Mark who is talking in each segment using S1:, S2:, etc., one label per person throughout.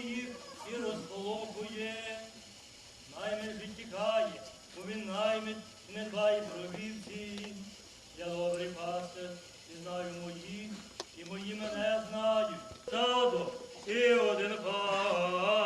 S1: їх і розполохує. Наймит відтікає, бо він наймит не дбає про. Я добрий пастир, і знаю моїх, і мої мене знають. Стадо і один пастир.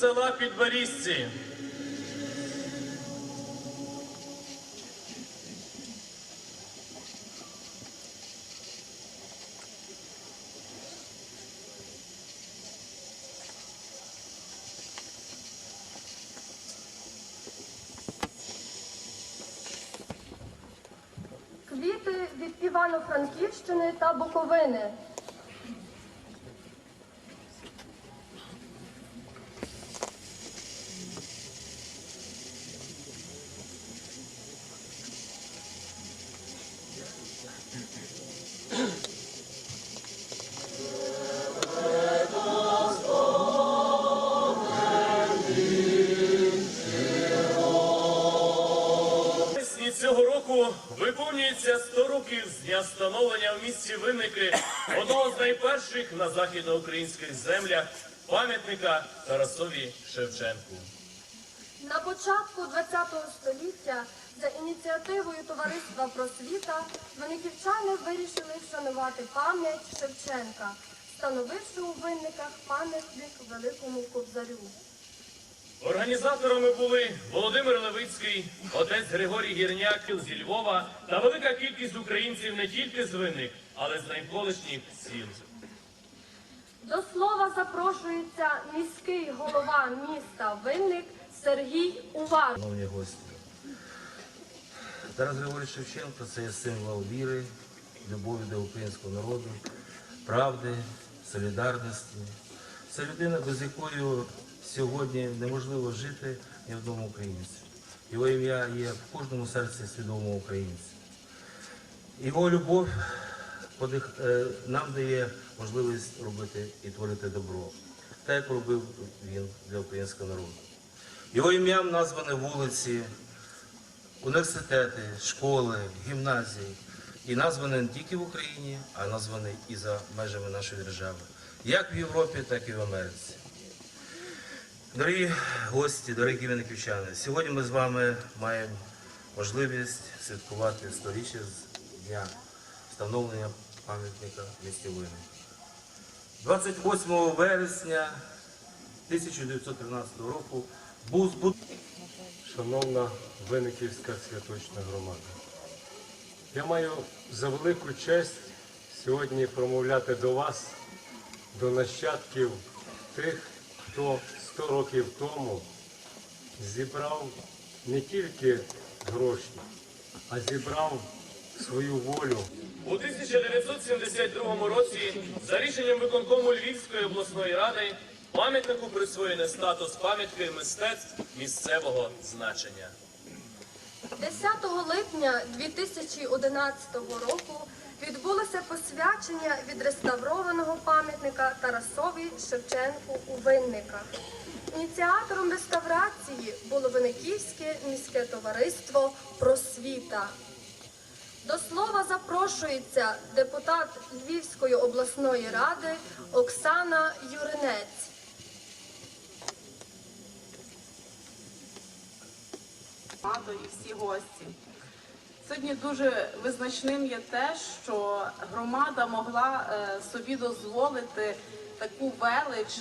S2: Села Підборізці.
S3: Квіти від Івано-Франківщини та Буковини.
S2: Виповнюється 100 років з дня встановлення в місті Винники одного з найперших на західноукраїнських землях пам'ятника Тарасові Шевченку.
S3: На початку ХХ століття за ініціативою Товариства просвіта виниківчани вирішили вшанувати пам'ять Шевченка, встановивши у винниках пам'ятник Великому Кобзарю.
S2: Організаторами були Володимир Левицький, отець Григорій Гірняк зі Львова та велика кількість українців не тільки з Винник, але з навколишніх сіл.
S3: До слова запрошується міський голова міста Винник Сергій Увар.
S4: Шановні гості, Тарас Григорійович Шевченко це є символ віри, любові до українського народу, правди, солідарності. Це людина, без якої сьогодні неможливо жити ні одному українцю. Його ім'я є в кожному серці свідомого українця. Його любов е, нам дає можливість робити і творити добро, так як робив він для українського народу. Його ім'ям названі вулиці, університети, школи, гімназії. І названі не тільки в Україні, а названі і за межами нашої держави. Як в Європі, так і в Америці. Дорогі гості, дорогі виниківчани, сьогодні ми з вами маємо можливість святкувати сторіччя з дня встановлення пам'ятника місті Винник. 28 вересня 1913 року був збудований
S5: Шановна Винниківська святочна громада, я маю за велику честь сьогодні промовляти до вас, до нащадків тих, хто 100 років тому зібрав не тільки гроші, а зібрав свою волю
S2: У 1972 році за рішенням виконкому Львівської обласної ради пам'ятнику присвоєне статус пам'ятки мистецтв місцевого значення.
S3: 10 липня 2011 року відбулося посвячення відреставрованого пам'ятника Тарасові Шевченку у Винниках. Ініціатором реставрації було Винниківське міське товариство Просвіта. До слова запрошується депутат Львівської обласної ради Оксана Юринець.
S6: громаду і всі гості. Сьогодні дуже визначним є те, що громада могла е, собі дозволити таку велич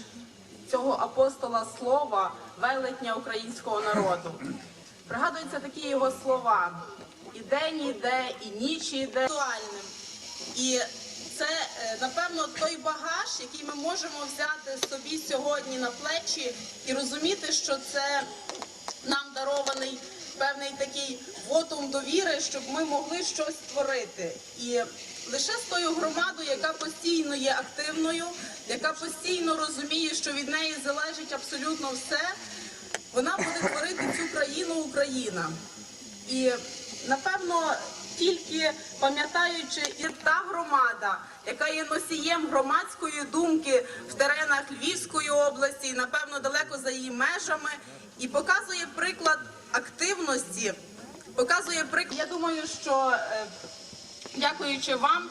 S6: цього апостола слова, велетня українського народу. Пригадуються такі його слова: і день іде, і ніч іде. І це, е, напевно, той багаж, який ми можемо взяти собі сьогодні на плечі і розуміти, що це нам дарований певний такий вотум довіри, щоб ми могли щось створити. І лише з тою громадою, яка постійно є активною, яка постійно розуміє, що від неї залежить абсолютно все, вона буде творити цю країну Україна. І напевно, тільки пам'ятаючи і та громада, яка є носієм громадської думки в теренах Львівської області, напевно далеко за її межами, і показує приклад активності, показує приклад. Я думаю, що е, дякуючи вам.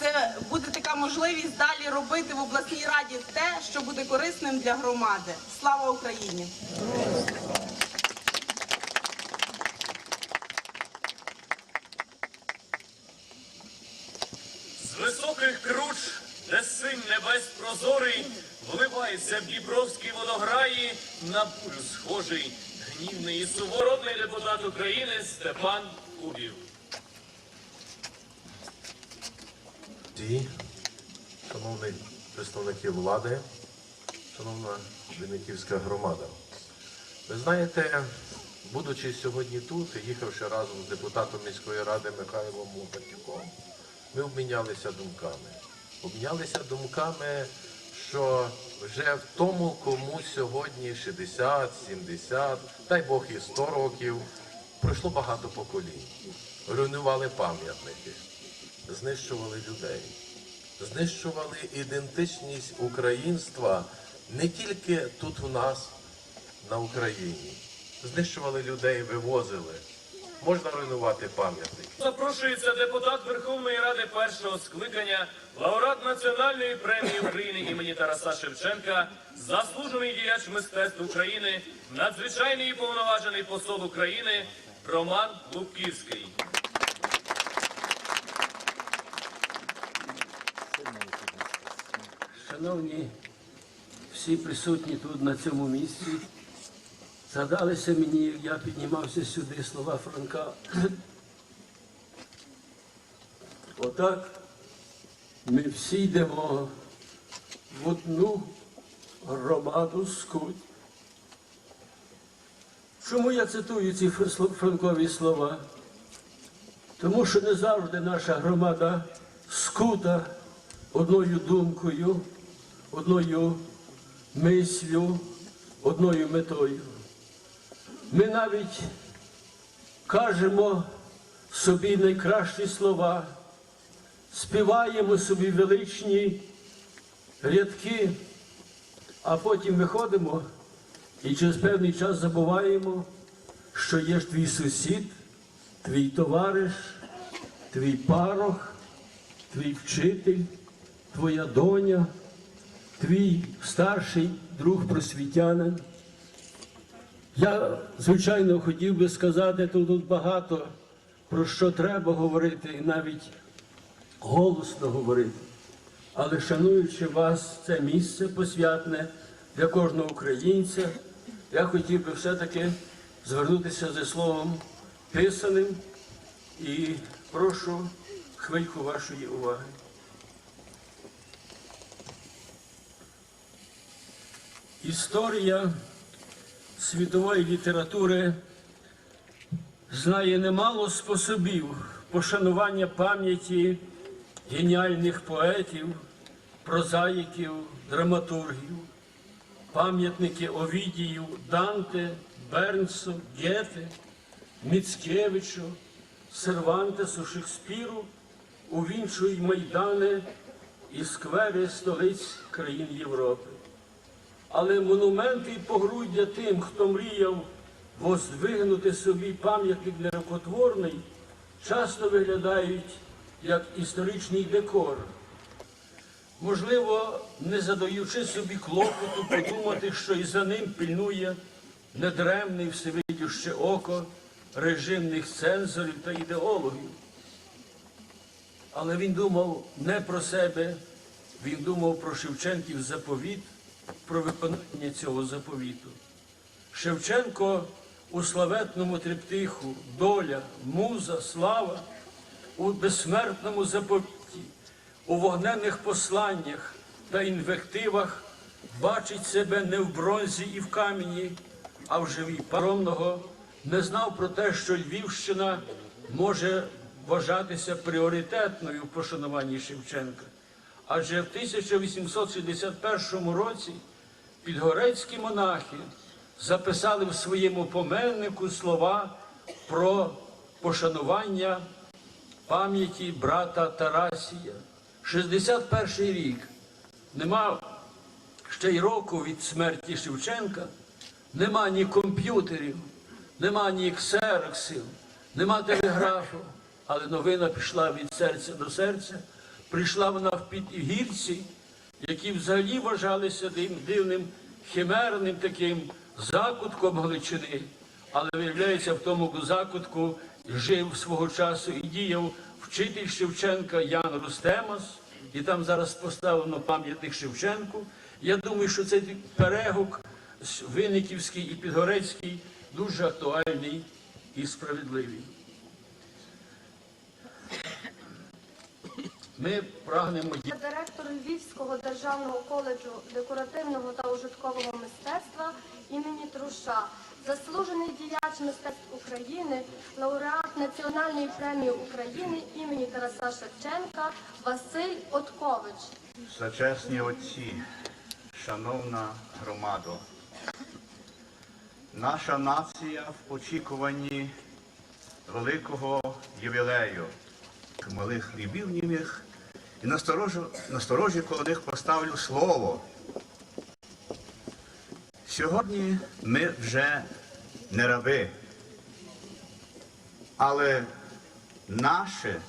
S6: Це буде така можливість далі робити в обласній раді те, що буде корисним для громади. Слава Україні!
S2: З високих круч, де синь небес прозорий, вливається в Дніпровські водограї, на бурю схожий, гнівний і сувородний депутат України Степан Кубів.
S7: Ті, шановні представники влади, шановна Винниківська громада. Ви знаєте, будучи сьогодні тут і їхавши разом з депутатом міської ради Михайлом Лопатюком, ми обмінялися думками. Обмінялися думками, що вже в тому, кому сьогодні 60, 70, дай Бог і 100 років, пройшло багато поколінь. Руйнували пам'ятники, знищували людей, знищували ідентичність українства не тільки тут у нас, на Україні. Знищували людей, вивозили. можна руйнувати пам'ятник.
S2: Запрошується депутат Верховної Ради першого скликання, лауреат Національної премії України імені Тараса Шевченка, заслужений діяч мистецтв України, надзвичайний і повноважений посол України Роман Лубківський.
S8: Шановні всі присутні тут на цьому місці, згадалися мені, я піднімався сюди слова Франка. Отак ми всі йдемо в одну громаду скуть. Чому я цитую ці франкові слова? Тому що не завжди наша громада скута одною думкою, одною мислю, одною метою. Ми навіть кажемо собі найкращі слова, співаємо собі величні рядки, а потім виходимо і через певний час забуваємо, що є ж твій сусід, твій товариш, твій парох, твій вчитель, твоя доня, твій старший друг просвітянин. Я, звичайно, хотів би сказати тут, тут багато про що треба говорити, і навіть голосно говорити. Але шануючи вас, це місце посвятне для кожного українця, я хотів би все-таки звернутися зі словом писаним і прошу хвильку вашої уваги. Історія світової літератури знає немало способів пошанування пам'яті геніальних поетів, прозаїків, драматургів, пам'ятники Овідію, Данте, Бернсу, Гете, Міцкевичу, Сервантесу, Шекспіру увінчують майдани і сквери столиць країн Європи. Але монументи і погруддя тим, хто мріяв воздвигнути собі пам'ятник нерукотворний, часто виглядають як історичний декор. Можливо, не задаючи собі клопоту подумати, що і за ним пильнує недремне всевидюще око режимних цензорів та ідеологів. Але він думав не про себе, він думав про Шевченків заповіт, про виконання цього заповіту. Шевченко у славетному триптиху доля, муза, слава, у безсмертному заповіті, у вогненних посланнях та інвективах бачить себе не в бронзі і в камені, а в живій паромного, не знав про те, що Львівщина може вважатися пріоритетною в пошануванні Шевченка. Адже в 1861 році підгорецькі монахи записали в своєму поменнику слова про пошанування пам'яті брата Тарасія. 61 рік нема ще й року від смерті Шевченка, нема ні комп'ютерів, нема ні ксероксів, нема телеграфу, але новина пішла від серця до серця. Прийшла вона в підгірці, які взагалі вважалися див- дивним химерним таким закутком Галичини. Але виявляється, в тому закутку жив свого часу і діяв вчитель Шевченка Ян Рустемас, і там зараз поставлено пам'ятник Шевченку. Я думаю, що цей перегук Винниківський і Підгорецький дуже актуальний і справедливий. Ми прагнемо
S3: директор Львівського державного коледжу декоративного та ужиткового мистецтва імені Труша, заслужений діяч мистецтв України, лауреат Національної премії України імені Тараса Шевченка Василь Откович.
S9: Зачесні отці, шановна громадо, наша нація в очікуванні великого ювілею, малих хлібів німих, і насторожу, насторожі коло них поставлю слово. Сьогодні ми вже не раби, Але наше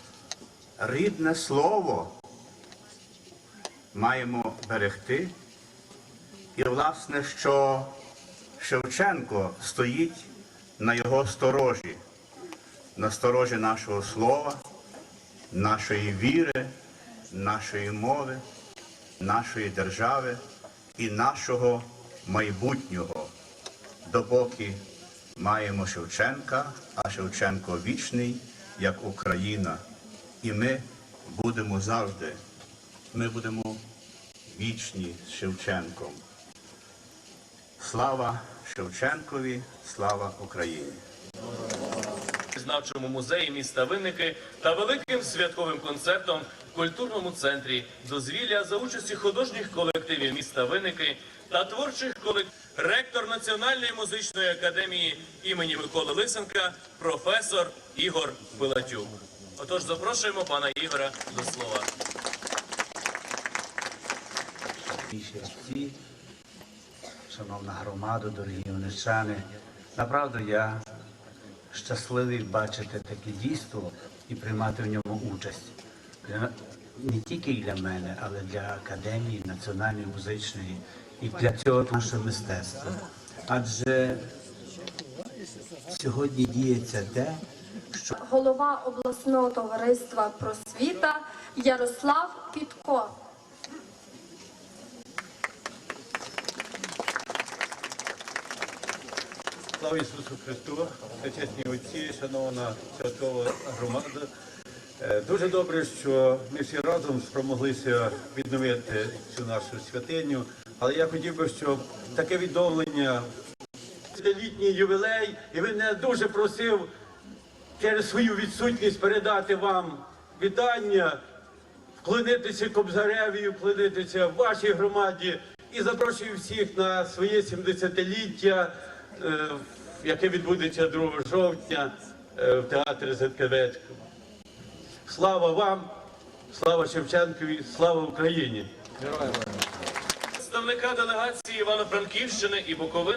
S9: рідне слово маємо берегти. І, власне, що Шевченко стоїть на його сторожі, на сторожі нашого слова, нашої віри, нашої мови, нашої держави і нашого майбутнього, допоки маємо Шевченка, а Шевченко вічний, як Україна. І ми будемо завжди, ми будемо вічні з Шевченком. Слава Шевченкові, слава Україні!
S2: Знавчому музеї міста Винники та великим святковим концертом в культурному центрі дозвілля за участі художніх колективів міста Винники та творчих колективів. Ректор Національної музичної академії імені Миколи Лисенка, професор Ігор Пилатюк. Отож, запрошуємо пана Ігора до слова.
S10: Шановна громада, дорогі уничани, направду я щасливий бачити таке дійство і приймати в ньому участь. Не тільки для мене, але для академії національної музичної і для цього наше мистецтво. Адже сьогодні діється те, що
S3: Голова обласного товариства просвіта Ярослав Підко.
S11: Слава Ісусу Христу, чесні отці, шановна святкова громада. Е, Дуже добре, що ми всі разом спромоглися відновити цю нашу святиню. Але я хотів би, щоб таке відновлення це літній ювілей, і він мене дуже просив через свою відсутність передати вам вітання, вклонитися Кобзареві, вклонитися вашій громаді і запрошую всіх на своє 70-ліття, е, яке відбудеться 2 жовтня е, в театрі Зеткевецькому. Слава вам, слава Шевченкові, слава Україні!
S2: Представника делегації Івано-Франківщини і Буковини